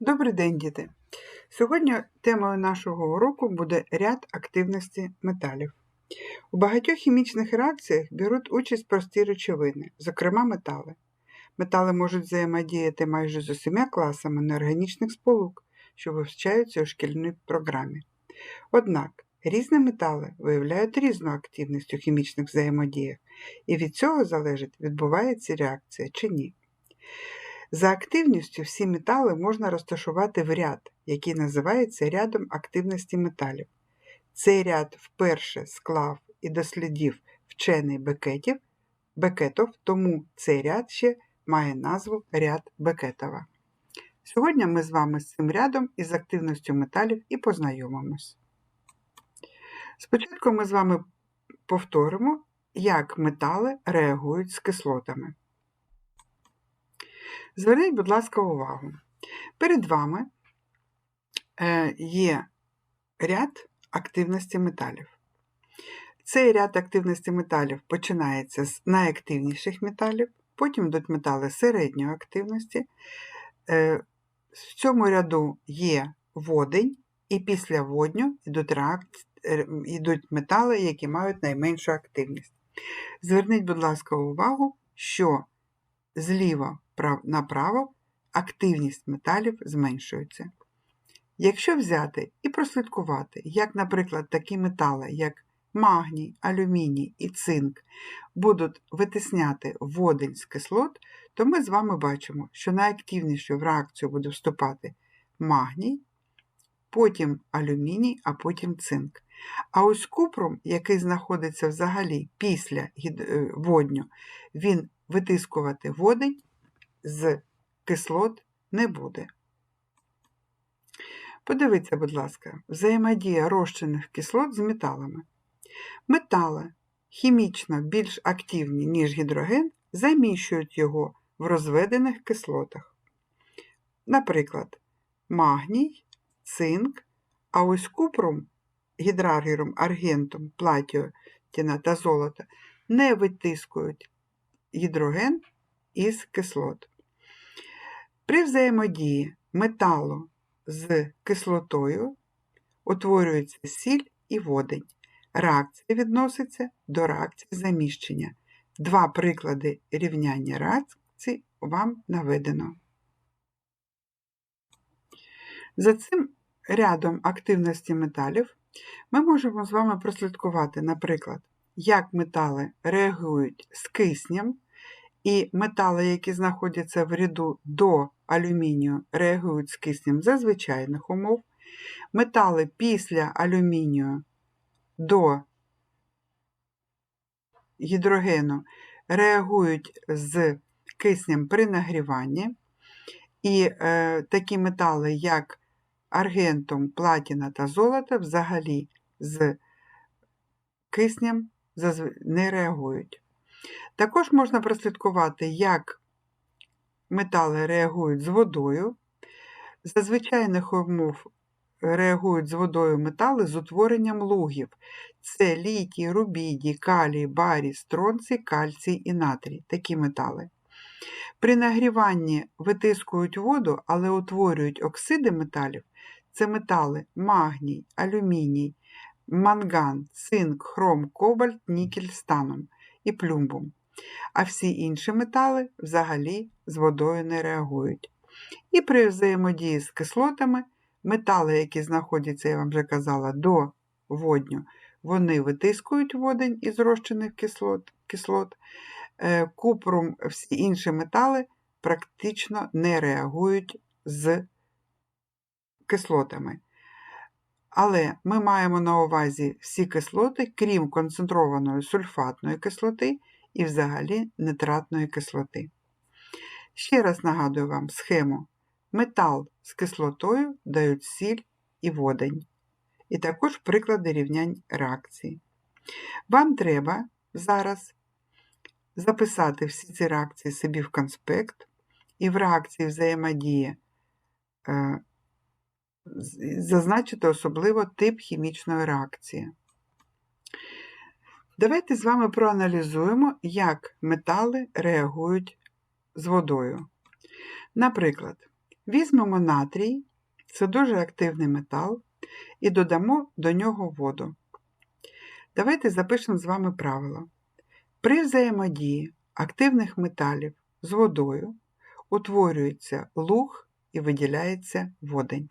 Добрий день, діти! Сьогодні темою нашого уроку буде ряд активності металів. У багатьох хімічних реакціях беруть участь прості речовини, зокрема метали. Метали можуть взаємодіяти майже з усіма класами неорганічних сполук, що вивчаються у шкільній програмі. Однак різні метали виявляють різну активність у хімічних взаємодіях, і від цього залежить, відбувається реакція чи ні. За активністю всі метали можна розташувати в ряд, який називається рядом активності металів. Цей ряд вперше склав і дослідив вчений Бекетів, Бекетов, тому цей ряд ще має назву ряд Бекетова. Сьогодні ми з вами з цим рядом із активністю металів і познайомимось. Спочатку ми з вами повторимо, як метали реагують з кислотами. Зверніть, будь ласка, увагу. Перед вами е, є ряд активності металів. Цей ряд активності металів починається з найактивніших металів, потім йдуть метали середньої активності. Е, В цьому ряду є водень, і після водню йдуть, реакції, йдуть метали, які мають найменшу активність. Зверніть, будь ласка, увагу, що зліва направо активність металів зменшується. Якщо взяти і прослідкувати, як, наприклад, такі метали, як магній, алюміній і цинк, будуть витисняти водень з кислот, то ми з вами бачимо, що найактивніше в реакцію буде вступати магній, потім алюміній, а потім цинк. А ось купрум, який знаходиться взагалі після водню, він витискувати водень з кислот не буде. Подивіться, будь ласка, взаємодія розчинних кислот з металами. Метали хімічно більш активні, ніж гідроген, заміщують його в розведених кислотах. Наприклад, магній, цинк, а ось купрум, гідраргірум, аргентум, платіотіна та золото не витискують гідроген із кислот. При взаємодії металу з кислотою утворюється сіль і водень. Реакція відноситься до реакції заміщення. Два приклади рівняння реакцій вам наведено. За цим рядом активності металів ми можемо з вами прослідкувати, наприклад, як метали реагують з киснем, і метали, які знаходяться в ряду до алюмінію, реагують з киснем за звичайних умов. Метали після алюмінію до гідрогену реагують з киснем при нагріванні. І е, такі метали, як аргентум, платіна та золото, взагалі з киснем не реагують. Також можна прослідкувати, як метали реагують з водою. За звичайних умов реагують з водою метали з утворенням лугів. Це літій, рубідій, калій, барій, стронцій, кальцій і натрій такі метали. При нагріванні витискують воду, але утворюють оксиди металів. Це метали магній, алюміній, манган, цинк, хром, кобальт, нікель, станом і плюмбум. А всі інші метали взагалі з водою не реагують. І при взаємодії з кислотами метали, які знаходяться, я вам вже казала, до водню, вони витискують водень із розчинних кислот, кислот. Е, купрум, всі інші метали практично не реагують з кислотами. Але ми маємо на увазі всі кислоти, крім концентрованої сульфатної кислоти і взагалі нитратної кислоти. Ще раз нагадую вам схему. Метал з кислотою дають сіль і водень. І також приклади рівнянь реакції. Вам треба зараз записати всі ці реакції собі в конспект, і в реакції взаємодії е, зазначити особливо тип хімічної реакції. Давайте з вами проаналізуємо, як метали реагують з водою. Наприклад, Візьмемо натрій, це дуже активний метал, і додамо до нього воду. Давайте запишемо з вами правило. При взаємодії активних металів з водою утворюється луг і виділяється водень.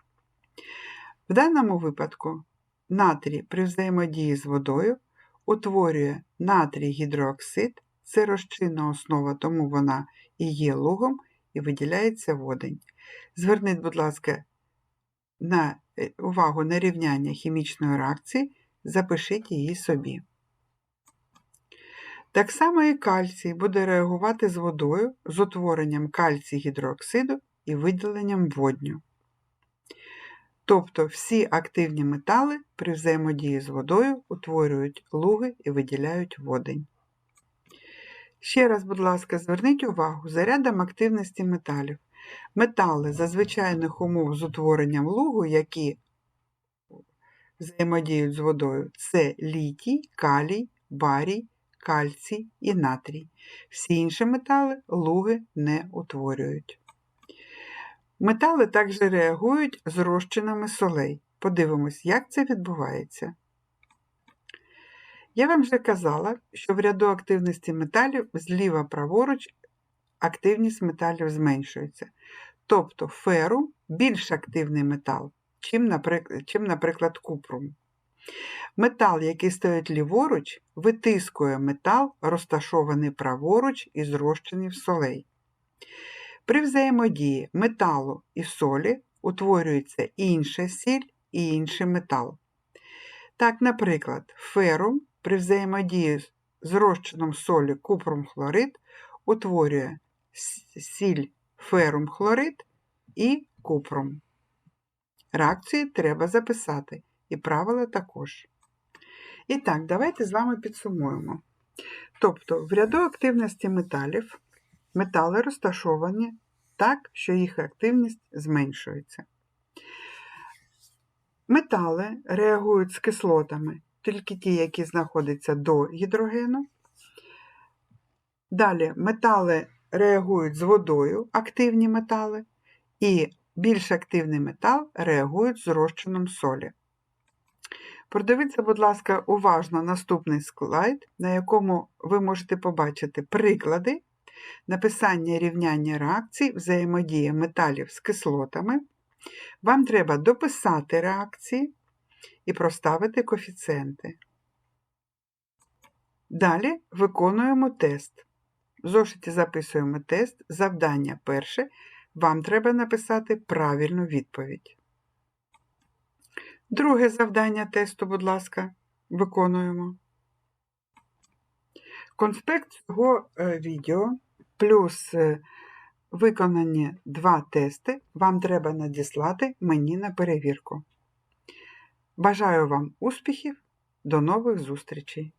В даному випадку натрій при взаємодії з водою утворює натрій гідрооксид, це розчинна основа, тому вона і є лугом, і виділяється водень. Зверніть, будь ласка, на е, увагу на рівняння хімічної реакції, запишіть її собі. Так само і кальцій буде реагувати з водою з утворенням кальцій гідрооксиду і виділенням водню. Тобто всі активні метали при взаємодії з водою утворюють луги і виділяють водень. Ще раз, будь ласка, зверніть увагу за рядом активності металів. Метали за звичайних умов з утворенням лугу, які взаємодіють з водою, це літій, калій, барій, кальцій і натрій. Всі інші метали луги не утворюють. Метали також реагують з розчинами солей. Подивимось, як це відбувається. Я вам вже казала, що в ряду активності металів зліва праворуч активність металів зменшується. Тобто ферум більш активний метал, чим, наприклад, купрум. Метал, який стоїть ліворуч, витискує метал, розташований праворуч із розчинів солей. При взаємодії металу і солі утворюється інша сіль і інший метал. Так, наприклад, ферум при взаємодії з розчином солі купрум хлорид утворює сіль ферум хлорид і купрум. Реакції треба записати, і правила також. І так, давайте з вами підсумуємо. Тобто, в ряду активності металів метали розташовані так, що їх активність зменшується. Метали реагують з кислотами, тільки ті, які знаходяться до гідрогену. Далі метали реагують з водою, активні метали, і більш активний метал реагують з розчином солі. Продивіться, будь ласка, уважно наступний слайд, на якому ви можете побачити приклади написання рівняння реакцій, взаємодія металів з кислотами. Вам треба дописати реакції і проставити коефіцієнти. Далі виконуємо тест. В зошиті записуємо тест. Завдання перше. Вам треба написати правильну відповідь. Друге завдання тесту, будь ласка, виконуємо. Конспект цього е, відео плюс е, виконані два тести вам треба надіслати мені на перевірку. Бажаю вам успіхів, до нових зустрічей!